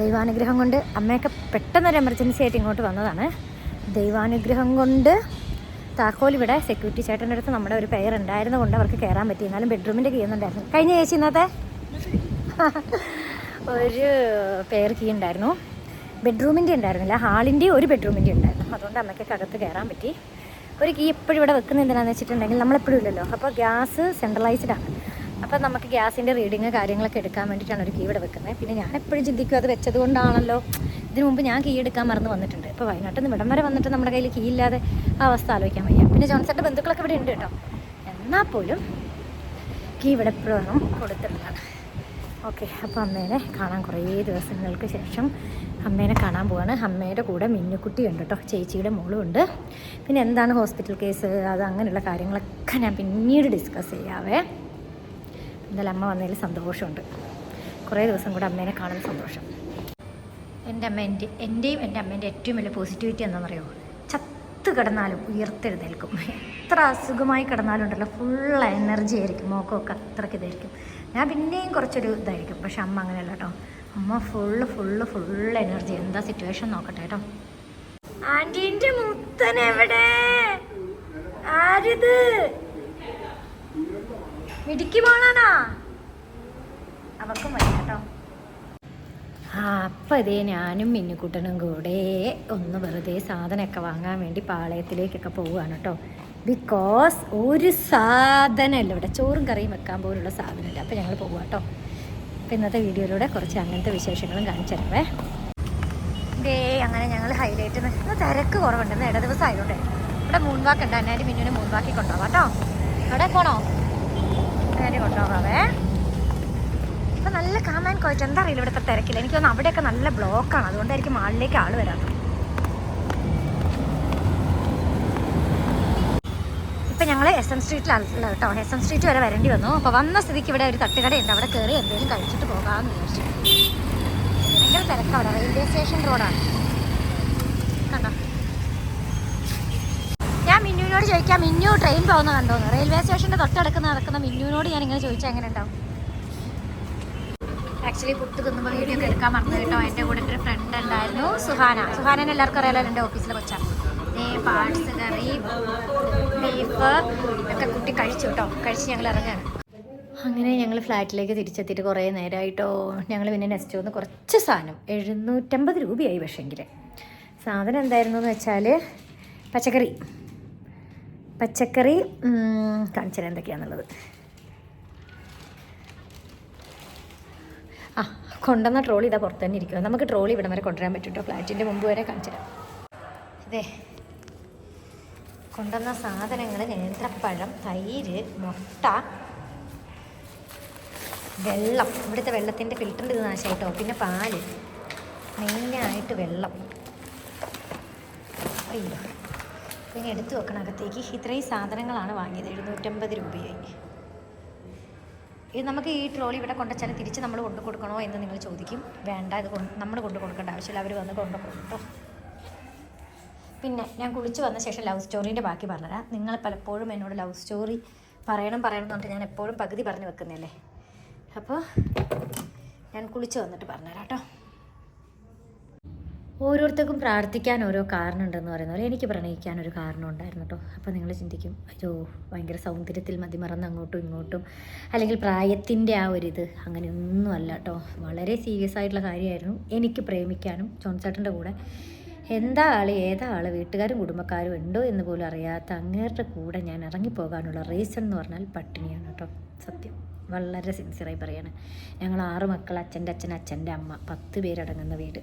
ദൈവാനുഗ്രഹം കൊണ്ട് അമ്മയൊക്കെ പെട്ടെന്നൊരു എമർജൻസി ആയിട്ട് ഇങ്ങോട്ട് വന്നതാണ്. ദൈവാനുഗ്രഹം കൊണ്ട് താക്കോൽ ഇവിടെ സെക്യൂരിറ്റി ചേട്ടന്റെ അടുത്ത് നമ്മുടെ ഒരു പെയർ ഉണ്ടായിരുന്നത് കൊണ്ട് അവർക്ക് കയറാൻ പറ്റി. എന്നാലും ബെഡ്റൂമിന്റെ കീ ഒന്നും ഉണ്ടായിരുന്നു കഴിഞ്ഞ ചേച്ചി ഇന്നത്തെ? ഒരു പെയർ കീ ഉണ്ടായിരുന്നു. ബെഡ്റൂമിന്റെ ഉണ്ടായിരുന്നില്ല. ഹാളിന്റെ ഒരു ബെഡ്റൂമിന്റെ ഉണ്ടായിരുന്നു. അതുകൊണ്ട് അമ്മയ്ക്ക് അകത്ത് കയറാൻ പറ്റി. ഒരു കീ എപ്പോഴും ഇവിടെ വെക്കുന്ന എന്തിനാണെന്ന് വെച്ചിട്ടുണ്ടെങ്കിൽ നമ്മളെപ്പോഴും ഇല്ലല്ലോ. അപ്പോൾ ഗ്യാസ് സെൻട്രലൈസ്ഡ് ആണ്. അപ്പോൾ നമുക്ക് ഗ്യാസിന്റെ റീഡിങ് കാര്യങ്ങളൊക്കെ എടുക്കാൻ വേണ്ടിയിട്ടാണ് ഒരു കീ ഇവിടെ വെക്കുന്നത്. പിന്നെ ഞാൻ എപ്പോഴും ചിന്തിക്കും അത് വെച്ചത് കൊണ്ടാണല്ലോ. ഇതിനു മുമ്പ് ഞാൻ കീ എടുക്കാൻ മറന്ന് വന്നിട്ടുണ്ട്. ഇപ്പോൾ വയനാട്ടിൽ നിന്ന് ഇവിടം വരെ വന്നിട്ട് നമ്മുടെ കയ്യിൽ കീ ഇല്ലാതെ ആ അവസ്ഥ ആലോചിക്കാൻ വയ്യ. പിന്നെ ജോൺസന്റെ ബന്ധുക്കളൊക്കെ ഇവിടെ ഉണ്ട് കേട്ടോ. എന്നാൽ പോലും കീ ഇവിടെ എപ്പോഴും കൊടുത്തിട്ടുള്ളതാണ്. ഓക്കെ അപ്പോൾ അമ്മേനെ കാണാൻ കുറേ ദിവസങ്ങൾക്ക് ശേഷം അമ്മേനെ കാണാൻ പോവാണ്. അമ്മയുടെ കൂടെ മിന്നുക്കുട്ടിയുണ്ട് കേട്ടോ ചേച്ചിയുടെ മോളും ഉണ്ട്. പിന്നെ എന്താണ് ഹോസ്പിറ്റൽ കേസ്? അത് അങ്ങനെയുള്ള കാര്യങ്ങളൊക്കെ ഞാൻ പിന്നീട് ഡിസ്കസ് ചെയ്യാവേ. എന്തായാലും അമ്മ വന്നതിൽ സന്തോഷമുണ്ട്. കുറേ ദിവസം കൂടെ അമ്മേനെ കാണാൻ സന്തോഷം. എന്റെ അമ്മ എന്റെ എന്റെയും എന്റെ അമ്മേന്റെ ഏറ്റവും വലിയ പോസിറ്റിവിറ്റി എന്താണെന്ന് പറയുമോ ചത്ത് കിടന്നാലും ഉയർത്തെഴുന്നേൽക്കും. എത്ര അസുഖമായി കിടന്നാലും ഉണ്ടല്ലോ ഫുൾ എനർജി ആയിരിക്കും മോക്കമൊക്കെ അത്രയ്ക്ക് ഇതായിരിക്കും. ഞാൻ പിന്നെയും കുറച്ചൊരു ഇതായിരിക്കും പക്ഷെ അമ്മ അങ്ങനെയല്ല കേട്ടോ. അമ്മ ഫുള്ള് ഫുള്ള് ഫുള്ള് എനർജി എന്താ സിറ്റുവേഷൻ നോക്കട്ടെ കേട്ടോ. ആന്റീന്റെ മുത്തൻ എവിടെ? ആരിത്? മിടുക്കി മോളാണാ? അവക്കും വയ്യ കേട്ടോ. അപ്പം ഇതേ ഞാനും മിന്നിക്കുട്ടനും കൂടെ ഒന്ന് വെറുതെ സാധനമൊക്കെ വാങ്ങാൻ വേണ്ടി പാളയത്തിലേക്കൊക്കെ പോവുകയാണ് കേട്ടോ. ബിക്കോസ് ഒരു സാധനമല്ല. ഇവിടെ ചോറും കറിയും വെക്കാൻ പോലുള്ള സാധനമില്ല. അപ്പം ഞങ്ങൾ പോവുക കേട്ടോ. അപ്പം ഇന്നത്തെ വീഡിയോയിലൂടെ കുറച്ച് അങ്ങനത്തെ വിശേഷങ്ങളും കാണിച്ചു തരവേ. ദേ അങ്ങനെ ഞങ്ങൾ ഹൈലൈറ്റ് ഇന്ന് തിരക്ക് കുറവുണ്ട്. ഇന്ന് ഇട ദിവസം ആയതുകൊണ്ട്. ഇവിടെ മൂൺവാക്കുണ്ട് വാക്ക് ഉണ്ട്. മൂൺവാക്കി മിന്നുവിനെ മൂൺ വാക്കി കൊണ്ടുപോകാം കേട്ടോ. അവിടെ പോണോ? നേരെ കൊണ്ടുപോകാവേ. ഇപ്പൊ നല്ല കാമാൻ കോയിട്ട് എന്താ അറിയില്ല ഇവിടുത്തെ തിരക്കില്ല എനിക്ക് തോന്നുന്നു അവിടെയൊക്കെ നല്ല ബ്ലോക്കാണ് അതുകൊണ്ടായിരിക്കും മാളിലേക്ക് ആൾ വരാത്തത്. ഇപ്പൊ ഞങ്ങൾ എസ് എം സ്ട്രീറ്റിലല്ല കേട്ടോ. എസ് എം സ്ട്രീറ്റ് വരെ വരേണ്ടി വന്നു. അപ്പോൾ വന്ന സ്ഥിതിക്ക് ഇവിടെ ഒരു തട്ടുകടയുണ്ട്. അവിടെ കയറി എന്തെങ്കിലും കഴിച്ചിട്ട് പോകാമെന്ന് വിചാരിച്ചു. ഭയങ്കര തിരക്കാണ് അവിടെ. റെയിൽവേ സ്റ്റേഷൻ റോഡാണ് കണ്ടോ? ഞാൻ മിന്നുവിനോട് ചോദിക്കാം. മിന്നു ട്രെയിൻ പോകുന്ന കണ്ടോന്ന് റെയിൽവേ സ്റ്റേഷന്റെ തൊട്ടടുക്കുന്ന നടക്കുന്ന മിന്നുവിനോട് ഞാൻ ഇങ്ങനെ ചോദിച്ചാൽ എങ്ങനെ ഉണ്ടാവും? ആക്ച്വലി പുട്ട് തിന്നുമ്പോൾ വീഡിയോ ഒക്കെ എടുക്കാൻ മറന്നു കേട്ടോ. എന്റെ കൂടെ എന്റെ ഫ്രണ്ട് ഉണ്ടായിരുന്നു സുഹാന. സുഹാനനെ എല്ലാവർക്കും അറിയാലോ എന്റെ ഓഫീസിലെ കൊച്ചാ ഏ പാർട്സ് കറി ബീഫ് ഒക്കെ കുട്ടി കഴിച്ചു കേട്ടോ. കഴിച്ച് ഞങ്ങൾ ഇറങ്ങാണ് അങ്ങനെ ഞങ്ങൾ ഫ്ലാറ്റിലേക്ക് തിരിച്ചെത്തിയിട്ട് കുറേ നേരമായിട്ടോ ഞങ്ങൾ പിന്നെ നെക്സ്റ്റ് വന്ന് കുറച്ച് സാധനം എഴുന്നൂറ്റമ്പത് രൂപയായി പക്ഷേങ്കിൽ. സാധനം എന്തായിരുന്നു എന്ന് വെച്ചാൽ പച്ചക്കറി പച്ചക്കറി കാണിച്ചാൽ എന്തൊക്കെയാണെന്നുള്ളത് ആ കൊണ്ടുവന്ന ട്രോളി ഇതാ പുറത്ത് തന്നെ ഇരിക്കുക നമുക്ക് ട്രോളി ഇവിടം വരെ കൊണ്ടുവരാൻ പറ്റും ഫ്ലാറ്റിന്റെ മുമ്പ് വരെ കാണിച്ചുതരാം അതെ കൊണ്ടുവന്ന സാധനങ്ങൾ നേന്ത്രപ്പഴം തൈര് മുട്ട വെള്ളം. ഇവിടുത്തെ വെള്ളത്തിന്റെ ഫിൽറ്ററിന്റെ ഇത് നാശമായിട്ടോ പിന്നെ പാൽ. മെയിനായിട്ട് വെള്ളം. അയ്യോ. പിന്നെ എടുത്തു വെക്കണം അകത്തേക്ക്. ഇത്രയും സാധനങ്ങളാണ് വാങ്ങിയത്. എഴുന്നൂറ്റമ്പത് രൂപയായി. ഇത് നമുക്ക് ഈ ട്രോളി ഇവിടെ കൊണ്ടുവച്ചാൽ തിരിച്ച് നമ്മൾ കൊണ്ടു കൊടുക്കണോ എന്ന് നിങ്ങൾ ചോദിക്കും. വേണ്ട ഇത് നമ്മൾ കൊണ്ടു കൊടുക്കേണ്ട ആവശ്യമില്ല. അവർ വന്ന് കൊണ്ടു കേട്ടോ. പിന്നെ ഞാൻ കുളിച്ച് വന്ന ശേഷം ലവ് സ്റ്റോറീന്റെ ബാക്കി പറഞ്ഞുതരാം നിങ്ങൾ പലപ്പോഴും എന്നോട് ലവ് സ്റ്റോറി പറയണം പറയണം എന്ന് പറഞ്ഞിട്ട് ഞാൻ എപ്പോഴും പകുതി പറഞ്ഞു വെക്കുന്നതല്ലേ? അപ്പോൾ ഞാൻ കുളിച്ച് വന്നിട്ട് പറഞ്ഞുതരാം കേട്ടോ. ഓരോരുത്തർക്കും പ്രാർത്ഥിക്കാൻ ഓരോ കാരണമുണ്ടെന്ന് പറയുന്ന പോലെ എനിക്ക് പ്രണയിക്കാൻ ഒരു കാരണം ഉണ്ടായിരുന്നു കേട്ടോ അപ്പോൾ നിങ്ങൾ ചിന്തിക്കും അയ്യോ ഭയങ്കര സൗന്ദര്യത്തിൽ മതിമറന്ന് അങ്ങോട്ടും ഇങ്ങോട്ടും. അല്ലെങ്കിൽ പ്രായത്തിന്റെ ആ ഒരു ഇത് അങ്ങനെയൊന്നും അല്ല കേട്ടോ വളരെ സീരിയസ് ആയിട്ടുള്ള കാര്യമായിരുന്നു. എനിക്ക് പ്രേമിക്കാനും ജോൺസേട്ടന്റെ കൂടെ എന്താ ആൾ ഏതാ ആൾ വീട്ടുകാരും കുടുംബക്കാരും ഉണ്ടോ എന്ന് പോലും അറിയാത്ത അങ്ങേരുടെ കൂടെ ഞാൻ ഇറങ്ങിപ്പോകാനുള്ള റീസൺ എന്ന് പറഞ്ഞാൽ പട്ടിണിയാണ് കേട്ടോ സത്യം. വളരെ സിൻസിയറായി പറയാണ്. ഞങ്ങൾ ആറ് മക്കൾ അച്ഛന്റെ അച്ഛൻ അച്ഛന്റെ അമ്മ പത്ത് പേരടങ്ങുന്ന വീട്.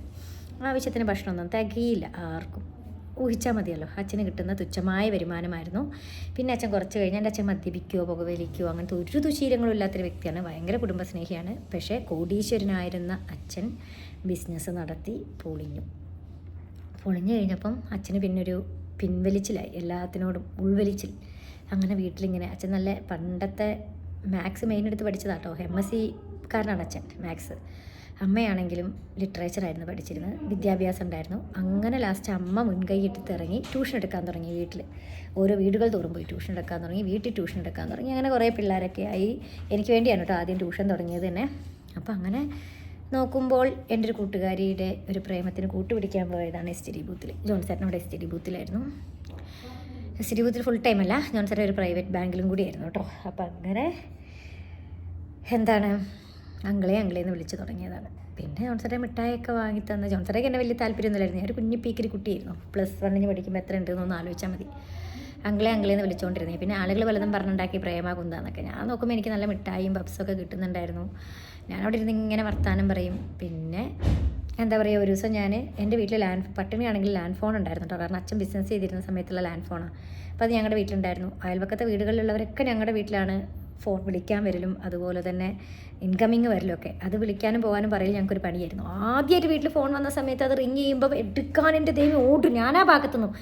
ആവശ്യത്തിന് ഭക്ഷണമൊന്നും തികയില്ല ആർക്കും. ഊഹിച്ചാൽ മതിയല്ലോ. അച്ഛന് കിട്ടുന്ന തുച്ഛമായ വരുമാനമായിരുന്നു. പിന്നെ അച്ഛൻ കുറച്ച് കഴിഞ്ഞ് എന്റെ അച്ഛൻ മദ്യപിക്കുകയോ പുകവലിക്കുകയോ അങ്ങനത്തെ ഒരു ദുശീലങ്ങളും ഇല്ലാത്തൊരു വ്യക്തിയാണ്. ഭയങ്കര കുടുംബസ്നേഹിയാണ്. പക്ഷേ കോടീശ്വരനായിരുന്ന അച്ഛൻ ബിസിനസ് നടത്തി പൊളിഞ്ഞു. പൊളിഞ്ഞു കഴിഞ്ഞപ്പം അച്ഛന് പിന്നൊരു പിൻവലിച്ചിലായി. എല്ലാത്തിനോടും ഉൾവലിച്ചിൽ. അങ്ങനെ വീട്ടിലിങ്ങനെ അച്ഛൻ നല്ല പണ്ടത്തെ മാത്സ് മെയിൻ എടുത്ത് പഠിച്ചതാട്ടോ. എം എസ് സി കാരനാണ് അച്ഛൻ മാത്സ് അമ്മയാണെങ്കിലും ലിറ്ററേച്ചർ ആയിരുന്നു പഠിച്ചിരുന്നത് വിദ്യാഭ്യാസം ഉണ്ടായിരുന്നു. അങ്ങനെ ലാസ്റ്റ് അമ്മ മുൻകൈയിട്ട് ഇറങ്ങി ട്യൂഷൻ എടുക്കാൻ തുടങ്ങി വീട്ടിൽ ഓരോ വീടുകൾ തോറും പോയി ട്യൂഷൻ എടുക്കാൻ തുടങ്ങി വീട്ടിൽ ട്യൂഷൻ എടുക്കാൻ തുടങ്ങി. അങ്ങനെ കുറേ പിള്ളേരൊക്കെ ആയി. എനിക്ക് വേണ്ടിയാണ് കേട്ടോ ആദ്യം ട്യൂഷൻ തുടങ്ങിയത് തന്നെ. അപ്പോൾ അങ്ങനെ നോക്കുമ്പോൾ എന്റെ ഒരു കൂട്ടുകാരിയുടെ ഒരു പ്രേമത്തിന് കൂട്ടുപിടിക്കാൻ പോയതാണ് എസ് ടി ഡി ബൂത്തിൽ ജോൺ അവിടെ എസ് ടി ഡി ബൂത്തിലായിരുന്നു എസ് ടി ബൂത്തിൽ ഫുൾ ടൈം അല്ല ജോൺസേട്ടൻ ഒരു പ്രൈവറ്റ് ബാങ്കിലും കൂടിയായിരുന്നു കേട്ടോ അപ്പോൾ അങ്ങനെ എന്താണ് അങ്കിളെ എന്ന് വിളിച്ചു തുടങ്ങിയതാണ്. പിന്നെ ജോൺസറെ മിഠായൊക്കെ വാങ്ങി തന്ന. ജോൺസറേക്ക് എന്നെ വലിയ താല്പര്യമൊന്നുമില്ലായിരുന്നു ഞാൻ ഒരു കുഞ്ഞി പീക്കിരി കുട്ടിയായിരുന്നു. പ്ലസ് വണ്ണിന് പഠിക്കുമ്പോൾ എത്ര ഉണ്ടെന്ന് ഒന്ന് ആലോചിച്ചാൽ മതി. അങ്കിളെ എന്ന് വിളിച്ചുകൊണ്ടിരുന്നത് പിന്നെ ആളുകൾ പലതും പറഞ്ഞുണ്ടാക്കി പ്രേമ കുന്താന്നൊക്കെ ഞാൻ നോക്കുമ്പോൾ എനിക്ക് നല്ല മിഠായിയും പപ്സൊക്കെ കിട്ടുന്നുണ്ടായിരുന്നു. ഞാൻ അവിടെ ഇരുന്ന് ഇങ്ങനെ വർത്താനം പറയും. പിന്നെ എന്താ പറയുക ഒരു ദിവസം ഞാൻ എന്റെ വീട്ടിൽ ലാൻഡ് പട്ടിണിയാണെങ്കിൽ ലാൻഡ് ഫോൺ ഉണ്ടായിരുന്നു കേട്ടോ കാരണം അച്ഛൻ ബിസിനസ് ചെയ്തിരുന്ന സമയത്തുള്ള ലാൻഡ് ഫോണാണ് അപ്പോൾ അത് ഞങ്ങളുടെ വീട്ടിലുണ്ടായിരുന്നു. അയൽവക്കത്തെ വീടുകളിലുള്ളവരൊക്കെ ഞങ്ങളുടെ വീട്ടിലാണ് ഫോൺ വിളിക്കാൻ വരലും അതുപോലെ തന്നെ ഇൻകമിങ് വരലൊക്കെ അത് വിളിക്കാനും പോകാനും പറയലും ഞങ്ങൾക്കൊരു പണിയായിരുന്നു. ആദ്യമായിട്ട് വീട്ടിൽ ഫോൺ വന്ന സമയത്ത് അത് റിങ് ചെയ്യുമ്പോൾ എടുക്കാൻ എന്റെ ദൈവം ഓടും. ആ ഭാഗത്തുനിന്നും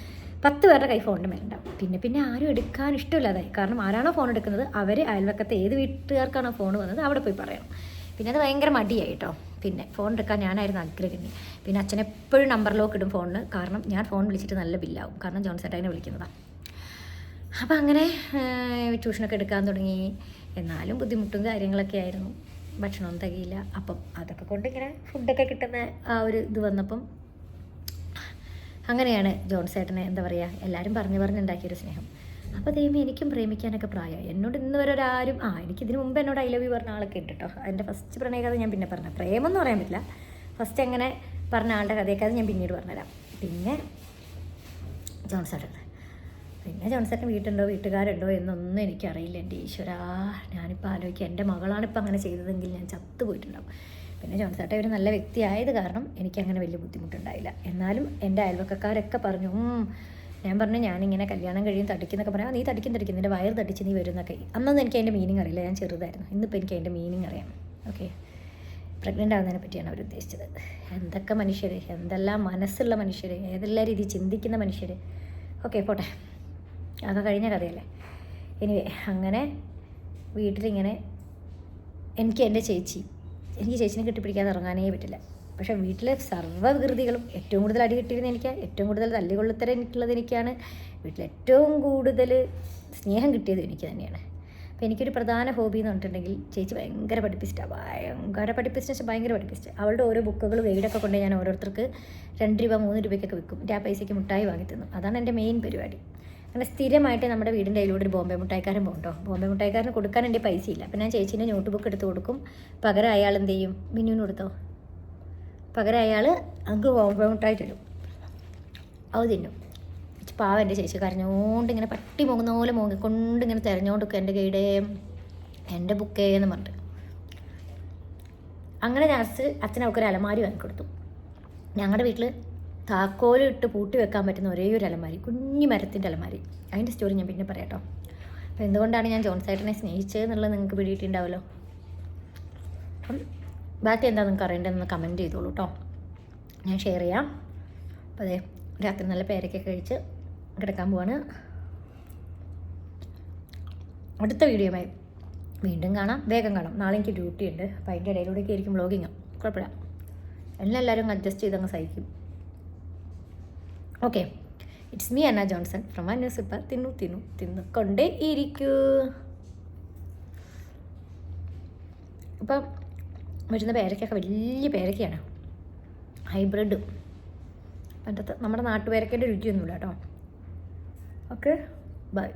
പത്ത് പേരുടെ കൈ ഫോണിന്റെ മേലുണ്ടാവും പിന്നെ പിന്നെ ആരും എടുക്കാൻ ഇഷ്ടമില്ലാതായി. കാരണം ആരാണോ ഫോൺ എടുക്കുന്നത് അവർ അയൽവക്കത്തെ ഏത് വീട്ടുകാർക്കാണോ ഫോൺ വന്നത് അവിടെ പോയി പറയണം. പിന്നെ അത് ഭയങ്കര മടിയായി കേട്ടോ പിന്നെ ഫോൺ എടുക്കാൻ ഞാനായിരുന്നു ആഗ്രഹിക്കുന്നത്. പിന്നെ അച്ഛൻ എപ്പോഴും നമ്പർ ലോക്ക് ഇടും ഫോണിന്. കാരണം ഞാൻ ഫോൺ വിളിച്ചിട്ട് നല്ല ബില്ലാവും കാരണം ജോൺസേട്ടനെ വിളിക്കുന്നതാണ് അപ്പം അങ്ങനെ ട്യൂഷനൊക്കെ എടുക്കാൻ തുടങ്ങി. എന്നാലും ബുദ്ധിമുട്ടും കാര്യങ്ങളൊക്കെ ആയിരുന്നു. ഭക്ഷണമൊന്നും തികയില്ല. അപ്പം അതൊക്കെ കൊണ്ട് ഇങ്ങനെ ഫുഡൊക്കെ കിട്ടുന്ന ആ ഒരു ഇത് വന്നപ്പം അങ്ങനെയാണ് ജോൺസേട്ടനെ എന്താ പറയുക എല്ലാവരും പറഞ്ഞു പറഞ്ഞുണ്ടാക്കിയൊരു സ്നേഹം. അപ്പോൾ ദൈവം എനിക്കും പ്രേമിക്കാനൊക്കെ പ്രായമായി. എന്നോട് ഇന്ന് വരെ ഒരാരും ആ എനിക്ക് ഇതിനു മുമ്പ് എന്നോട് ഐ ലവ് യു പറഞ്ഞ ആളൊക്കെ ഉണ്ട് കേട്ടോ അതിന്റെ ഫസ്റ്റ് പ്രണയകഥ ഞാൻ പിന്നെ പറഞ്ഞു. പ്രേമം എന്ന് പറയാൻ പറ്റില്ല. ഫസ്റ്റ് അങ്ങനെ പറഞ്ഞ ആളുടെ കഥയൊക്കെ അത് ഞാൻ പിന്നീട് പറഞ്ഞുതരാം. പിന്നെ ജോൺസേട്ടൻ പിന്നെ ജോൺസേട്ടൻ വീട്ടുണ്ടോ വീട്ടുകാരുണ്ടോ? എന്നൊന്നും എനിക്കറിയില്ല. എന്റെ ഈശ്വരാ ഞാനിപ്പോൾ ആലോചിക്കുക എന്റെ മകളാണിപ്പോൾ അങ്ങനെ ചെയ്തതെങ്കിൽ ഞാൻ ചത്തു പോയിട്ടുണ്ടാവും പിന്നെ ജോൺസേട്ടൻ ഒരു നല്ല വ്യക്തിയായത് കാരണം എനിക്കങ്ങനെ വലിയ ബുദ്ധിമുട്ടുണ്ടായില്ല. എന്നാലും എന്റെ അയൽവക്കക്കാരൊക്കെ പറഞ്ഞു ഞാൻ പറഞ്ഞു ഞാനിങ്ങനെ കല്യാണം കഴിയും തടിക്കുന്നൊക്കെ പറയാം. നീ തടിക്കും തടിക്കും. നിന്റെ വയർ തടിച്ച് നീ വരുന്നൊക്കെ. അന്നൊന്നും എനിക്ക് അതിന്റെ മീനിങ് അറിയില്ല. ഞാൻ ചെറുതായിരുന്നു. ഇന്നിപ്പോൾ എനിക്ക് അതിന്റെ മീനിങ് അറിയാം. ഓക്കെ പ്രഗ്നന്റ് ആവുന്നതിനെ പറ്റിയാണ് അവർ ഉദ്ദേശിച്ചത്. എന്തൊക്കെ മനുഷ്യർ എന്തെല്ലാം മനസ്സുള്ള മനുഷ്യർ ഏതെല്ലാം രീതി ചിന്തിക്കുന്ന മനുഷ്യർ ഓക്കെ പോട്ടെ. അതൊക്കെ കഴിഞ്ഞ കഥയല്ലേ? എനിവേ അങ്ങനെ വീട്ടിലിങ്ങനെ എനിക്ക് എന്റെ ചേച്ചി എനിക്ക് ചേച്ചിനെ കെട്ടിപ്പിടിക്കാതെ ഇറങ്ങാനേ പറ്റില്ല. പക്ഷേ വീട്ടിലെ സർവവികൃതികളും ഏറ്റവും കൂടുതൽ അടി കിട്ടിയിരുന്നത് എനിക്ക് ഏറ്റവും കൂടുതൽ തല്ലികൊള്ളുത്തരം എനിക്കുള്ളത് എനിക്കാണ്. വീട്ടിൽ ഏറ്റവും കൂടുതൽ സ്നേഹം കിട്ടിയത് എനിക്ക് തന്നെയാണ്. അപ്പോൾ എനിക്കൊരു പ്രധാന ഹോബി എന്ന് പറഞ്ഞിട്ടുണ്ടെങ്കിൽ ചേച്ചി ഭയങ്കര പഠിപ്പിച്ചിട്ടാണ് ഭയങ്കര പഠിപ്പിച്ചെന്ന് വെച്ചാൽ ഭയങ്കര പഠിപ്പിച്ചിട്ട്. അവളുടെ ഓരോ ബുക്കുകൾ ഗൈഡൊക്കെ കൊണ്ട് ഞാൻ ഓരോരുത്തർക്ക് രണ്ട് രൂപ മൂന്ന് രൂപയ്ക്കൊക്കെ വിൽക്കും. എന്റെ ആ പൈസയ്ക്ക് മുട്ടായി വാങ്ങി തന്നു. അതാണ് എന്റെ മെയിൻ പരിപാടി. അങ്ങനെ സ്ഥിരമായിട്ട് നമ്മുടെ വീടിന്റെ അതിലൂടെ ഒരു ബോംബെ മുട്ടായിക്കാരൻ പോകും ബോംബെ മുട്ടായിക്കാരന് കൊടുക്കാൻ എന്റെ പൈസ ഇല്ല അപ്പം ഞാൻ ചേച്ചീന്റെ നോട്ട് ബുക്ക് എടുത്ത് കൊടുക്കും. പകരം അയാൾ എന്ത് ചെയ്യും? മിന്നുവിന് കൊടുത്തോ? പകരം അയാൾ അങ്ങ് ബോംബെ മുട്ടായി തരും അത് തിന്നും. പാവ എന്റെ ചേച്ചി കരഞ്ഞോണ്ട് ഇങ്ങനെ പട്ടി മോങ്ങുന്ന പോലെ മോങ്ങിക്കൊണ്ട് ഇങ്ങനെ തിരഞ്ഞോണ്ട് എന്റെ കൈയുടെ എന്റെ ബുക്കേ എന്ന് പറഞ്ഞിട്ട്. അങ്ങനെ ലാസ്റ്റ് ഒരു അലമാരി വാങ്ങിക്കൊടുത്തു. ഞങ്ങളുടെ വീട്ടിൽ താക്കോൽ ഇട്ട് പൂട്ടി വെക്കാൻ പറ്റുന്ന ഒരേ ഒരു അലമാരി കുഞ്ഞു മരത്തിന്റെ അലമാരി. അതിന്റെ സ്റ്റോറി ഞാൻ പിന്നെ പറയാം കേട്ടോ അപ്പോൾ എന്തുകൊണ്ടാണ് ഞാൻ ജോൺസൈറ്റിനെ സ്നേഹിച്ചത് എന്നുള്ളത് നിങ്ങൾക്ക് പിടിയിട്ടുണ്ടാവുമല്ലോ അപ്പം ബാക്കി എന്താ നിങ്ങൾക്ക് അറിയേണ്ടതെന്ന് കമന്റ് ചെയ്തോളൂ കേട്ടോ ഞാൻ ഷെയർ ചെയ്യാം. അപ്പോൾ അതെ രാത്രി നല്ല പേരൊക്കെ കഴിച്ച് കിടക്കാൻ പോവാണ്. അടുത്ത വീഡിയോയുമായി വീണ്ടും കാണാം. വേഗം കാണാം. നാളെ എനിക്ക് ഡ്യൂട്ടി ഉണ്ട്. അപ്പോൾ അതിന്റെ ഇടയിലൂടെയൊക്കെ ആയിരിക്കും വ്ളോഗിങ് കുഴപ്പമില്ല. എല്ലാം എല്ലാവരും അഡ്ജസ്റ്റ് ചെയ്ത് അങ്ങ് സഹിക്കും. Okay it's me Anna Johnson from news ഇപ്പം തിന്നു തിന്നു തിന്നു. കൊണ്ടേ ഇരിക്കൂ. ഇപ്പം വരുന്ന പേരക്കൊക്കെ വലിയ പേരക്കയാണ്. ഹൈബ്രിഡ് പണ്ടത്തെ നമ്മുടെ നാട്ടുപേരക്കേന്റെ രുചിയൊന്നുമില്ല കേട്ടോ. Okay bye